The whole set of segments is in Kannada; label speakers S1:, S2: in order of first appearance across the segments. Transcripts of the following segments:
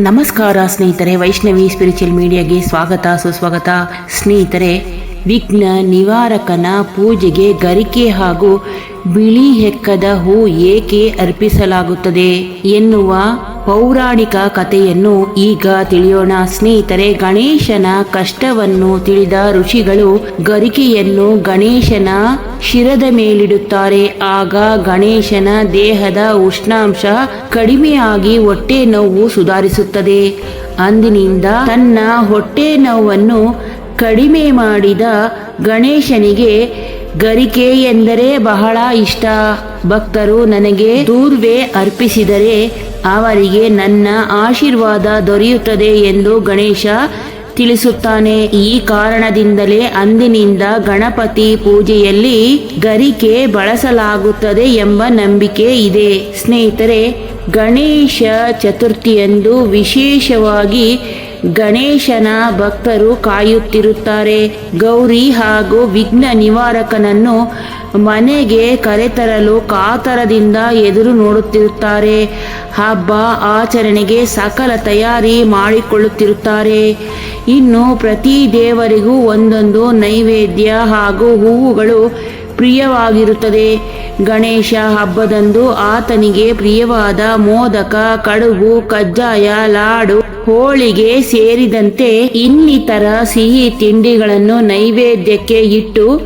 S1: ನಮಸ್ಕಾರ ಸ್ನೇಹಿತರೆ, ವೈಷ್ಣವಿ ಸ್ಪಿರಿಚುವಲ್ ಮೀಡಿಯಾಗೆ ಸ್ವಾಗತ, ಸುಸ್ವಾಗತ. ಸ್ನೇಹಿತರೆ, ವಿಘ್ನ ನಿವಾರಕನ ಪೂಜೆಗೆ ಗರಿಕೆ ಹಾಗೂ ಬಿಳಿ ಹೆಕ್ಕದ ಹೂ ಏಕೆ ಅರ್ಪಿಸಲಾಗುತ್ತದೆ ಎನ್ನುವ ಪೌರಾಣಿಕ ಕಥೆಯನ್ನು ಈಗ ತಿಳಿಯೋಣ. ಸ್ನೇಹಿತರೆ, ಗಣೇಶನ ಕಷ್ಟವನ್ನು ತಿಳಿದ ಋಷಿಗಳು ಗರಿಕೆಯನ್ನು ಗಣೇಶನ ಶಿರದ ಮೇಲಿಡುತ್ತಾರೆ. ಆಗ ಗಣೇಶನ ದೇಹದ ಉಷ್ಣಾಂಶ ಕಡಿಮೆಯಾಗಿ ಹೊಟ್ಟೆ ನೋವು ಸುಧಾರಿಸುತ್ತದೆ. ಅಂದಿನಿಂದ ತನ್ನ ಹೊಟ್ಟೆ ನೋವನ್ನು ಕಡಿಮೆ ಮಾಡಿದ ಗಣೇಶನಿಗೆ ಗರಿಕೆ ಎಂದರೆ ಬಹಳ ಇಷ್ಟ. ಭಕ್ತರು ನನಗೆ ದೂರ್ವೆ ಅರ್ಪಿಸಿದರೆ ಅವರಿಗೆ ನನ್ನ ಆಶೀರ್ವಾದ ದೊರೆಯುತ್ತದೆ ಎಂದು ಗಣೇಶ ತಿಳಿಸುತ್ತಾನೆ. ಈ ಕಾರಣದಿಂದಲೇ ಅಂದಿನಿಂದ ಗಣಪತಿ ಪೂಜೆಯಲ್ಲಿ ಗರಿಕೆ ಬಳಸಲಾಗುತ್ತದೆ ಎಂಬ ನಂಬಿಕೆ ಇದೆ. ಸ್ನೇಹಿತರೆ, ಗಣೇಶ ಚತುರ್ಥಿಯಂದು ವಿಶೇಷವಾಗಿ ಗಣೇಶನ ಭಕ್ತರು ಕಾಯುತ್ತಿರುತ್ತಾರೆ. ಗೌರಿ ಹಾಗೂ ವಿಘ್ನ ನಿವಾರಕನನ್ನು ಮನೆಗೆ ಕರೆತರಲು ಕಾತರದಿಂದ ಎದುರು ನೋಡುತ್ತಿರುತ್ತಾರೆ. ಹಬ್ಬ ಆಚರಣೆಗೆ ಸಕಲ ತಯಾರಿ ಮಾಡಿಕೊಳ್ಳುತ್ತಿರುತ್ತಾರೆ. ಇನ್ನು ಪ್ರತಿ ದೇವರಿಗೂ ಒಂದೊಂದು ನೈವೇದ್ಯ ಹಾಗೂ ಹೂವುಗಳು ಪ್ರಿಯವಾಗಿರುತ್ತದೆ. ಗಣೇಶ ಹಬ್ಬದಂದು ಆತನಿಗೆ ಪ್ರಿಯವಾದ ಮೋದಕ, ಕಡುಬು, ಕಜ್ಜಾಯ, ಲಾಡು, ಹೋಳಿಗೆ ಸೇರಿದಂತೆ ಇನ್ನಿತರ ಸಿಹಿ ತಿಂಡಿಗಳನ್ನು ನೈವೇದ್ಯಕ್ಕೆ ಇಟ್ಟು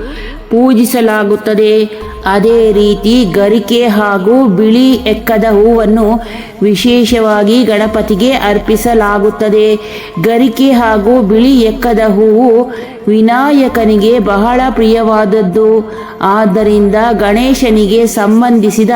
S1: ಪೂಜಿಸಲಾಗುತ್ತದೆ. ಅದೇ ರೀತಿ ಗರಿಕೆ ಹಾಗೂ ಬಿಳಿ ಎಕ್ಕದ ಹೂವನ್ನು ವಿಶೇಷವಾಗಿ ಗಣಪತಿಗೆ ಅರ್ಪಿಸಲಾಗುತ್ತದೆ. ಗರಿಕೆ ಹಾಗೂ ಬಿಳಿ ಎಕ್ಕದ ಹೂವು ವಿನಾಯಕನಿಗೆ ಬಹಳ ಪ್ರಿಯವಾದದ್ದು. ಆದ್ದರಿಂದ ಗಣೇಶನಿಗೆ ಸಂಬಂಧಿಸಿದ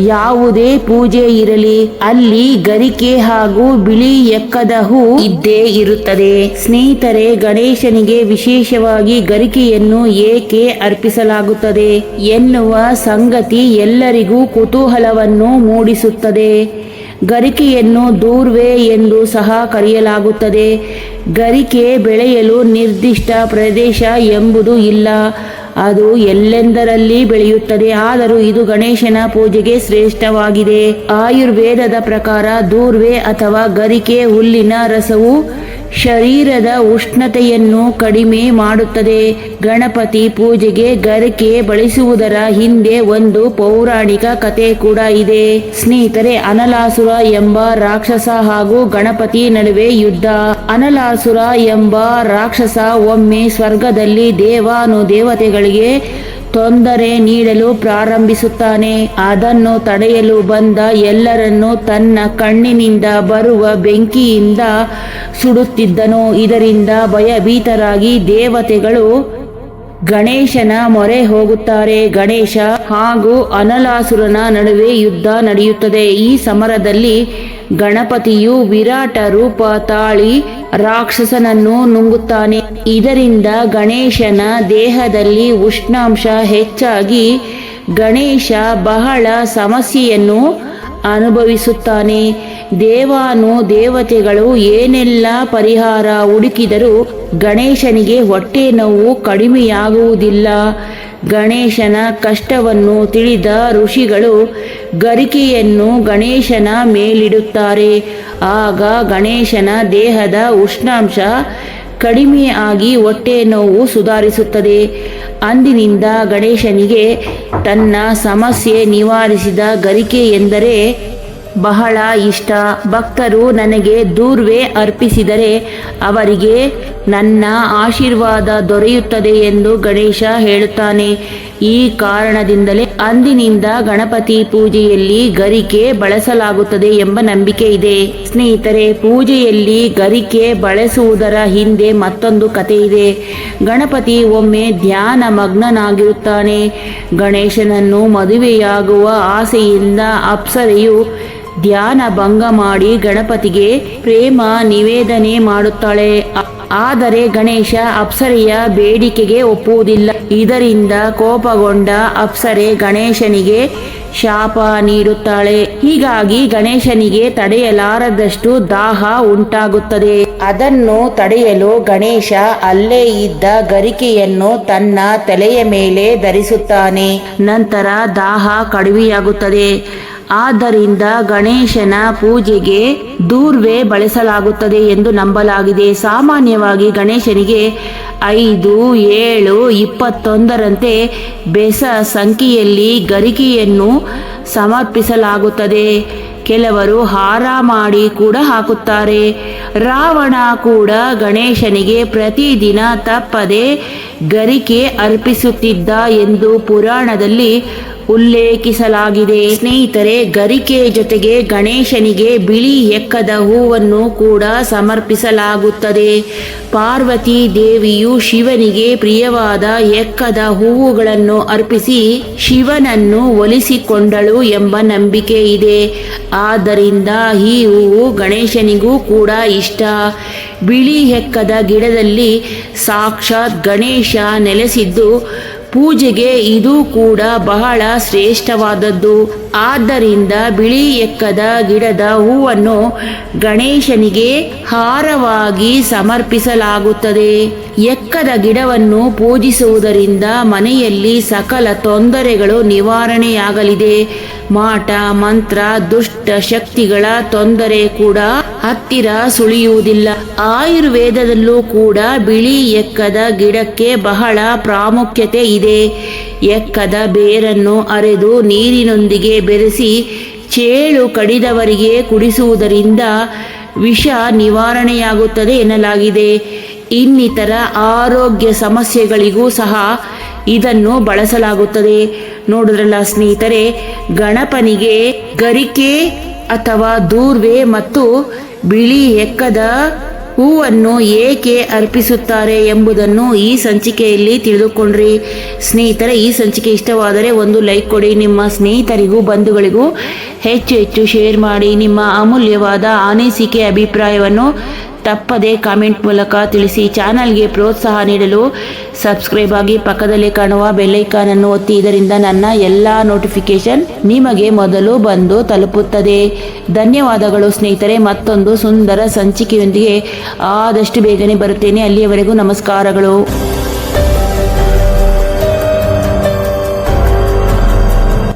S1: ಯಾವುದೇ ಪೂಜೆ ಇರಲಿ, ಅಲ್ಲಿ ಗರಿಕೆ ಹಾಗೂ ಬಿಳಿ ಎಕ್ಕದ ಹೂ ಇದ್ದೇ ಇರುತ್ತದೆ. ಸ್ನೇಹಿತರೆ, ಗಣೇಶನಿಗೆ ವಿಶೇಷವಾಗಿ ಗರಿಕೆಯನ್ನು ಏಕೆ ಅರ್ಪಿಸಲಾಗುತ್ತದೆ ಎನ್ನುವ ಸಂಗತಿ ಎಲ್ಲರಿಗೂ ಕುತೂಹಲವನ್ನು ಮೂಡಿಸುತ್ತದೆ. ಗರಿಕೆಯನ್ನು ದೂರ್ವೆ ಎಂದು ಸಹ ಕರೆಯಲಾಗುತ್ತದೆ. ಗರಿಕೆ ಬೆಳೆಯಲು ನಿರ್ದಿಷ್ಟ ಪ್ರದೇಶ ಎಂಬುದು ಇಲ್ಲ. ಅದು ಎಲ್ಲೆಂದರಲ್ಲಿ ಬೆಳೆಯುತ್ತದೆ. ಆದರೂ ಇದು ಗಣೇಶನ ಪೂಜೆಗೆ ಶ್ರೇಷ್ಠವಾಗಿದೆ. ಆಯುರ್ವೇದದ ಪ್ರಕಾರ ದೂರ್ವೆ ಅಥವಾ ಗರಿಕೆ ಹುಲ್ಲಿನ ರಸವು ಶರೀರದ ಉಷ್ಣತೆಯನ್ನು ಕಡಿಮೆ ಮಾಡುತ್ತದೆ. ಗಣಪತಿ ಪೂಜೆಗೆ ಗರಿಕೆ ಬಳಸುವುದರ ಹಿಂದೆ ಒಂದು ಪೌರಾಣಿಕ ಕತೆ ಕೂಡ ಇದೆ. ಸ್ನೇಹಿತರೆ, ಅನಲಾಸುರ ಎಂಬ ರಾಕ್ಷಸ ಹಾಗೂ ಗಣಪತಿ ನಡುವೆ ಯುದ್ಧ. ಅನಲಾಸುರ ಎಂಬ ರಾಕ್ಷಸ ಒಮ್ಮೆ ಸ್ವರ್ಗದಲ್ಲಿ ದೇವಾನು ದೇವತೆಗಳಿಗೆ ತೊಂದರೆ ನೀಡಲು ಪ್ರಾರಂಭಿಸುತ್ತಾನೆ. ಅದನ್ನು ತಡೆಯಲು ಬಂದ ಎಲ್ಲರನ್ನು ತನ್ನ ಕಣ್ಣಿನಿಂದ ಬರುವ ಬೆಂಕಿಯಿಂದ ಸುಡುತ್ತಿದ್ದನು. ಇದರಿಂದ ಭಯಭೀತರಾಗಿ ದೇವತೆಗಳು ಗಣೇಶನ ಮೊರೆ ಹೋಗುತ್ತಾರೆ. ಗಣೇಶ ಹಾಗೂ ಅನಲಾಸುರನ ನಡುವೆ ಯುದ್ಧ ನಡೆಯುತ್ತದೆ. ಈ ಸಮರದಲ್ಲಿ ಗಣಪತಿಯು ವಿರಾಟ ರೂಪ ತಾಳಿ ರಾಕ್ಷಸನನ್ನು ನುಂಗುತ್ತಾನೆ. ಇದರಿಂದ ಗಣೇಶನ ದೇಹದಲ್ಲಿ ಉಷ್ಣಾಂಶ ಹೆಚ್ಚಾಗಿ ಗಣೇಶ ಬಹಳ ಸಮಸ್ಯೆಯನ್ನು ಅನುಭವಿಸುತ್ತಾನೆ. ದೇವಾನು ದೇವತೆಗಳು ಏನೆಲ್ಲ ಪರಿಹಾರ ಹುಡುಕಿದರೂ ಗಣೇಶನಿಗೆ ಹೊಟ್ಟೆ ನೋವು ಕಡಿಮೆಯಾಗುವುದಿಲ್ಲ. ಗಣೇಶನ ಕಷ್ಟವನ್ನು ತಿಳಿದ ಋಷಿಗಳು ಗರಿಕೆಯನ್ನು ಗಣೇಶನ ಮೇಲಿಡುತ್ತಾರೆ. ಆಗ ಗಣೇಶನ ದೇಹದ ಉಷ್ಣಾಂಶ ಕಡಿಮೆ ಆಗಿ ಹೊಟ್ಟೆ ನೋವು ಸುಧಾರಿಸುತ್ತದೆ. ಅಂದಿನಿಂದ ಗಣೇಶನಿಗೆ ತನ್ನ ಸಮಸ್ಯೆ ನಿವಾರಿಸಿದ ಗರಿಕೆ ಎಂದರೆ ಬಹಳ ಇಷ್ಟ. ಭಕ್ತರು ನನಗೆ ದೂರ್ವೆ ಅರ್ಪಿಸಿದರೆ ಅವರಿಗೆ ನನ್ನ ಆಶೀರ್ವಾದ ದೊರೆಯುತ್ತದೆ ಎಂದು ಗಣೇಶ ಹೇಳುತ್ತಾನೆ. ಈ ಕಾರಣದಿಂದಲೇ ಅಂದಿನಿಂದ ಗಣಪತಿ ಪೂಜೆಯಲ್ಲಿ ಗರಿಕೆ ಬಳಸಲಾಗುತ್ತದೆ ಎಂಬ ನಂಬಿಕೆ ಇದೆ. ಸ್ನೇಹಿತರೆ, ಪೂಜೆಯಲ್ಲಿ ಗರಿಕೆ ಬಳಸುವುದರ ಹಿಂದೆ ಮತ್ತೊಂದು ಕತೆ ಇದೆ. ಗಣಪತಿ ಒಮ್ಮೆ ಧ್ಯಾನ ಮಗ್ನನಾಗಿರುತ್ತಾನೆ. ಗಣೇಶನನ್ನು ಮದುವೆಯಾಗುವ ಆಸೆಯಿಂದ ಅಪ್ಸರೆಯು ಧ್ಯಾನ ಭಂಗ ಮಾಡಿ ಗಣಪತಿಗೆ ಪ್ರೇಮ ನಿವೇದನೆ ಮಾಡುತ್ತಾಳೆ. ಆದರೆ ಗಣೇಶ ಅಪ್ಸರೆಯ ಬೇಡಿಕೆಗೆ ಒಪ್ಪುವುದಿಲ್ಲ. ಇದರಿಂದ ಕೋಪಗೊಂಡ ಅಪ್ಸರೆ ಗಣೇಶನಿಗೆ ಶಾಪ ನೀಡುತ್ತಾಳೆ. ಹೀಗಾಗಿ ಗಣೇಶನಿಗೆ ತಡೆಯಲಾರದಷ್ಟು ದಾಹ ಉಂಟಾಗುತ್ತದೆ. ಅದನ್ನು ತಡೆಯಲು ಗಣೇಶ ಅಲ್ಲೇ ಇದ್ದ ಗರಿಕೆಯನ್ನು ತನ್ನ ತಲೆಯ ಮೇಲೆ ಧರಿಸುತ್ತಾನೆ. ನಂತರ ದಾಹ ಕಡಿಮೆಯಾಗುತ್ತದೆ. ಆದ್ದರಿಂದ ಗಣೇಶನ ಪೂಜೆಗೆ ದೂರ್ವೆ ಬಳಸಲಾಗುತ್ತದೆ ಎಂದು ನಂಬಲಾಗಿದೆ. ಸಾಮಾನ್ಯವಾಗಿ ಗಣೇಶನಿಗೆ ಐದು, ಏಳು, ಇಪ್ಪತ್ತೊಂದರಂತೆ ಬೆಸ ಸಂಖ್ಯೆಯಲ್ಲಿ ಗರಿಕೆಯನ್ನು ಸಮರ್ಪಿಸಲಾಗುತ್ತದೆ. ಕೆಲವರು ಹಾರ ಮಾಡಿ ಕೂಡ ಹಾಕುತ್ತಾರೆ. ರಾವಣ ಕೂಡ ಗಣೇಶನಿಗೆ ಪ್ರತಿದಿನ ತಪ್ಪದೆ ಗರಿಕೆ ಅರ್ಪಿಸುತ್ತಿದ್ದ ಎಂದು ಪುರಾಣದಲ್ಲಿ ಉಲ್ಲೇಖಿಸಲಾಗಿದೆ. ಸ್ನೇಹಿತರೆ, ಗರಿಕೆ ಜೊತೆಗೆ ಗಣೇಶನಿಗೆ ಬಿಳಿ ಎಕ್ಕದ ಹೂವನ್ನು ಕೂಡ ಸಮರ್ಪಿಸಲಾಗುತ್ತದೆ. ಪಾರ್ವತಿ ದೇವಿಯು ಶಿವನಿಗೆ ಪ್ರಿಯವಾದ ಎಕ್ಕದ ಹೂವುಗಳನ್ನು ಅರ್ಪಿಸಿ ಶಿವನನ್ನು ಒಲಿಸಿಕೊಂಡಳು ಎಂಬ ನಂಬಿಕೆ ಇದೆ. ಆದ್ದರಿಂದ ಈ ಹೂವು ಗಣೇಶನಿಗೂ ಕೂಡ ಇಷ್ಟ. ಬಿಳಿ ಹೆಕ್ಕದ ಗಿಡದಲ್ಲಿ ಸಾಕ್ಷಾತ್ ಗಣೇಶ ನೆಲೆಸಿದ್ದು ಪೂಜೆಗೆ ಇದು ಕೂಡ ಬಹಳ ಶ್ರೇಷ್ಠವಾದದ್ದು. ಆದ್ದರಿಂದ ಬಿಳಿ ಎಕ್ಕದ ಗಿಡದ ಹೂವನ್ನು ಗಣೇಶನಿಗೆ ಹಾರವಾಗಿ ಸಮರ್ಪಿಸಲಾಗುತ್ತದೆ. ಎಕ್ಕದ ಗಿಡವನ್ನು ಪೂಜಿಸುವುದರಿಂದ ಮನೆಯಲ್ಲಿ ಸಕಲ ತೊಂದರೆಗಳು ನಿವಾರಣೆಯಾಗಲಿದೆ. ಮಾಟ, ಮಂತ್ರ, ದುಷ್ಟ ಶಕ್ತಿಗಳ ತೊಂದರೆ ಕೂಡ ಹತ್ತಿರ ಸುಳಿಯುವುದಿಲ್ಲ. ಆಯುರ್ವೇದದಲ್ಲೂ ಕೂಡ ಬಿಳಿ ಎಕ್ಕದ ಗಿಡಕ್ಕೆ ಬಹಳ ಪ್ರಾಮುಖ್ಯತೆ ಇದೆ. ಎಕ್ಕದ ಬೇರನ್ನು ಅರೆದು ನೀರಿನೊಂದಿಗೆ ಬೆರೆಸಿ ಚೇಳು ಕಡಿದವರಿಗೆ ಕುಡಿಸುವುದರಿಂದ ವಿಷ ನಿವಾರಣೆಯಾಗುತ್ತದೆ ಎನ್ನಲಾಗಿದೆ. ಇನ್ನಿತರ ಆರೋಗ್ಯ ಸಮಸ್ಯೆಗಳಿಗೂ ಸಹ ಇದನ್ನು ಬಳಸಲಾಗುತ್ತದೆ. ನೋಡಿದ್ರಲ್ಲ ಸ್ನೇಹಿತರೆ, ಗಣಪನಿಗೆ ಗರಿಕೆ ಅಥವಾ ದೂರ್ವೆ ಮತ್ತು ಬಿಳಿ ಎಕ್ಕದ ಹೂವನ್ನು ಏಕೆ ಅರ್ಪಿಸುತ್ತಾರೆ ಎಂಬುದನ್ನು ಈ ಸಂಚಿಕೆಯಲ್ಲಿ ತಿಳಿದುಕೊಂಡ್ರಿ. ಸ್ನೇಹಿತರೆ, ಈ ಸಂಚಿಕೆ ಇಷ್ಟವಾದರೆ ಒಂದು ಲೈಕ್ ಕೊಡಿ. ನಿಮ್ಮ ಸ್ನೇಹಿತರಿಗೂ, ಬಂಧುಗಳಿಗೂ ಹೆಚ್ಚು ಹೆಚ್ಚು ಶೇರ್ ಮಾಡಿ. ನಿಮ್ಮ ಅಮೂಲ್ಯವಾದ ಅನಿಸಿಕೆ ಅಭಿಪ್ರಾಯವನ್ನು ತಪ್ಪದೆ ಕಾಮೆಂಟ್ ಮೂಲಕ ತಿಳಿಸಿ ಚಾನಲ್ಗೆ ಪ್ರೋತ್ಸಾಹ ನೀಡಲು ಸಬ್ಸ್ಕ್ರೈಬ್ ಆಗಿ ಪಕ್ಕದಲ್ಲಿ ಕಾಣುವ ಬೆಲ್ಲೈಕಾನನ್ನು ಒತ್ತಿ ಇದರಿಂದ ನನ್ನ ಎಲ್ಲ ನೋಟಿಫಿಕೇಶನ್ ನಿಮಗೆ ಮೊದಲು ಬಂದು ತಲುಪುತ್ತದೆ. ಧನ್ಯವಾದಗಳು ಸ್ನೇಹಿತರೆ, ಮತ್ತೊಂದು ಸುಂದರ ಸಂಚಿಕೆಯೊಂದಿಗೆ ಆದಷ್ಟು ಬೇಗನೆ ಬರುತ್ತೇನೆ. ಅಲ್ಲಿಯವರೆಗೂ ನಮಸ್ಕಾರಗಳು.